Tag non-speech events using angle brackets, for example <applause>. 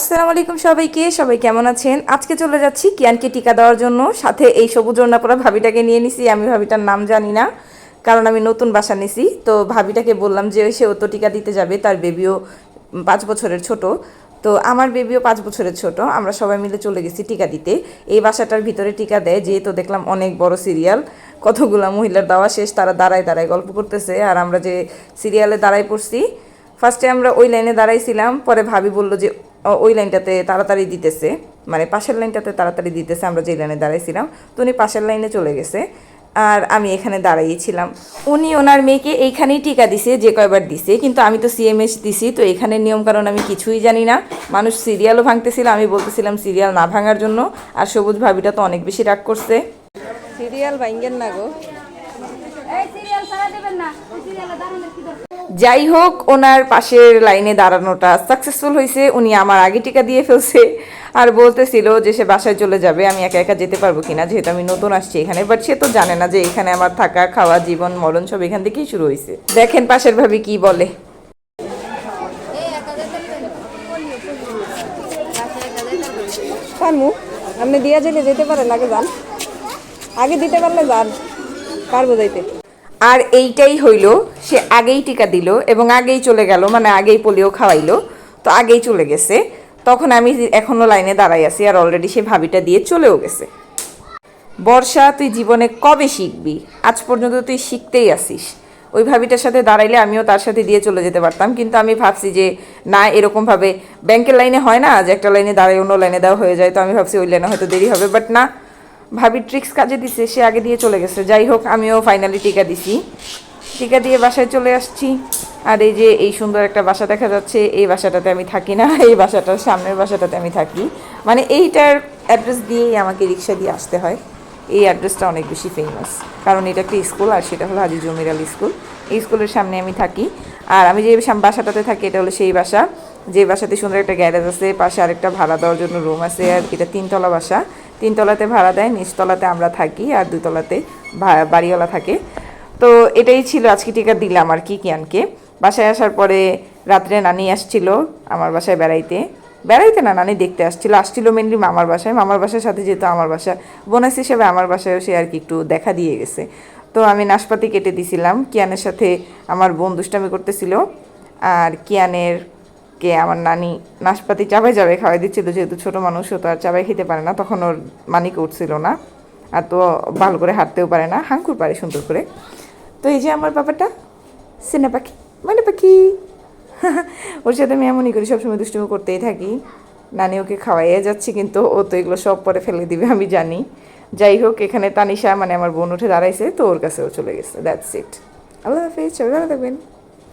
আসসালামু আলাইকুম সবাইকে, সবাই কেমন আছেন? আজকে চলে যাচ্ছি কিয়ানকে টিকা দেওয়ার জন্য। সাথে এই সবুজ পরা ভাবিটাকে নিয়ে নিছি, আমি ভাবিটার নাম জানি না, কারণ আমি নতুন বাসা নিছি। তো ভাবিটাকে বললাম যে সে ও তো টিকা দিতে যাবে, তার বেবিও পাঁচ বছরের ছোট। তো আমার বেবিও পাঁচ বছরের ছোট, আমরা সবাই মিলে চলে গেছি টিকা দিতে। এই বাসাটার ভিতরে টিকা দেয়, যেহেতু দেখলাম অনেক বড় সিরিয়াল কতগুলা মহিলার দেওয়া শেষ, তারা দাঁড়ায় দাঁড়ায় গল্প করতেছে, আর আমরা যে সিরিয়ালে দাঁড়ায় পড়ছি ফার্স্টে আমরা ওই লাইনে দাঁড়াইছিলাম, পরে ভাবি বলল যে ওই লাইনটাতে তাড়াতাড়ি দিতেছে। মানে পাশের লাইনটাতে তাড়াতাড়ি দিতেছে, আমরা যে লাইনে দাঁড়াইছিলাম। তো উনি পাশের লাইনে চলে গেছে, আর আমি এখানে দাঁড়াইছিলাম উনি ওনার মেয়েকে এইখানেই টিকা দিছে, যে কয়বার দিছে, কিন্তু আমি তো সিএমএস দিছি, তো এখানে নিয়ম কারণ আমি কিছুই জানি না। মানুষ সিরিয়ালও ভাঙতেছিল, আমি বলতেছিলাম সিরিয়াল না ভাঙার জন্য, আর সবুজ ভাবিটা তো অনেক বেশি রাগ করছে। সিরিয়াল ভাঙ্গেন না গো এই সিরিয়াল ছাড়া দেবেন না ওই সিরিয়ালে দাঁড়ানোর কি দরকার যাই হোক ওনার পাশের লাইনে দাঁড়ানোটা সাকসেসফুল হয়েছে উনি আমার আগে টিকা দিয়ে ফেলছে আর বলতেছিল যে সে বাসায় চলে যাবে আমি একা একা যেতে পারব কিনা যেহেতু আমি নতুন আসছি এখানে বাট সে তো জানে না যে এখানে আমার থাকা খাওয়া জীবন মরণ সব এখান থেকেই শুরু হয়েছে দেখেন পাশের ভাবি কি বলে। আপনি দিয়া যেতে যেতে পারেন আগে যান। আগে দিতে পারলে যান পারব যাইতে। আর এইটাই হইল, সে আগেই টিকা দিল এবং আগেই চলে গেল মানে আগেই পোলিও খাওয়াইলো, তো আগেই চলে গেছে। তখন আমি এখনও লাইনে দাঁড়াই আছি আর অলরেডি সে ভাবিটা দিয়ে চলেও গেছে। বর্ষা, তুই জীবনে কবে শিখবি? আজ পর্যন্ত তুই শিখতেই আসিস। ওই ভাবিটার সাথে দাঁড়াইলে আমিও তার সাথে দিয়ে চলে যেতে পারতাম, কিন্তু আমি ভাবছি যে না, এরকমভাবে ব্যাংকের লাইনে হয় না যে একটা লাইনে দাঁড়ায় অন্য লাইনে দেওয়া হয়ে যায়, তো আমি ভাবছি ওই লাইনে হয়তো দেরি হবে বাট না। ভাবি ট্রিক্স কাজে দিছে, সে আগে দিয়ে চলে গেছে। যাই হোক, আমিও ফাইনালি টিকা দিছি। টিকা দিয়ে বাসায় চলে আসছি। আর এই যে এই সুন্দর একটা বাসা দেখা যাচ্ছে, এই বাসাটাতে আমি থাকি না, এই বাসাটার সামনের বাসাটাতে আমি থাকি। মানে এইটার অ্যাড্রেস দিয়েই আমাকে রিক্সা দিয়ে আসতে হয়। এই অ্যাড্রেসটা অনেক বেশি ফেমাস কারণ এটা একটা স্কুল আর সেটা হলো হাজি জমির আলী স্কুল এই স্কুলের সামনে আমি থাকি। আর আমি যে বাসাটাতে থাকি, এটা হলো সেই বাসা। যে বাসাতে সুন্দর একটা গ্যারেজ আছে, পাশে আরেকটা ভাড়া দেওয়ার জন্য রুম আছে, আর এটা তিনতলা বাসা। তিনতলাতে ভাড়া দেয়, নিচতলাতে আমরা থাকি, আর দুতলাতে বাড়িওয়ালা থাকে। তো এটাই ছিল, আজকে টিকা দিলাম আর কি কিয়ানকে। বাসায় আসার পরে রাত্রে নানি আসছিল আমার বাসায় বেড়াইতে। বেড়াইতে না, নানি দেখতে আসছিল। আসছিল মেনলি মামার বাসায়। মামার বাসার সাথে যেহেতু আমার বাসা, বোনাস হিসেবে আমার বাসায়ও সে আর কি একটু দেখা দিয়ে গেছে। তো আমি নাশপাতি কেটে দিছিলাম। কিয়ানের সাথে আমার বোন দুষ্টামি করতেছিল। আর কিয়ানের কে আমার নানি নাশপাতি চাবাই চাবাই খাওয়াই দিচ্ছিল, যেহেতু ছোট মানুষ তো আর চাবাই খেতে পারে না, তখন ওর মানিক উঠছিল না। আর তো ভালো করে হাঁটতেও পারে না হাঙ্কুর পারে সুন্দর করে। তো এই যে আমার ব্যাপারটা সিনে পাখি মানে পাখি। <laughs> ওর সাথে আমি এমনই করি, সবসময় দুষ্টুমি করতেই থাকি। নানি ওকে খাওয়াইয়ে যাচ্ছি, কিন্তু ও তো এগুলো সব পরে ফেলে দিবে, আমি জানি। যাই হোক, এখানে তানিশা মানে আমার বোন উঠে দাঁড়াইছে, তো ওর কাছেও চলে গেছে দ্যাটস ইট আল্লাহ হাফিজ, সবাই ভালো থাকবেন।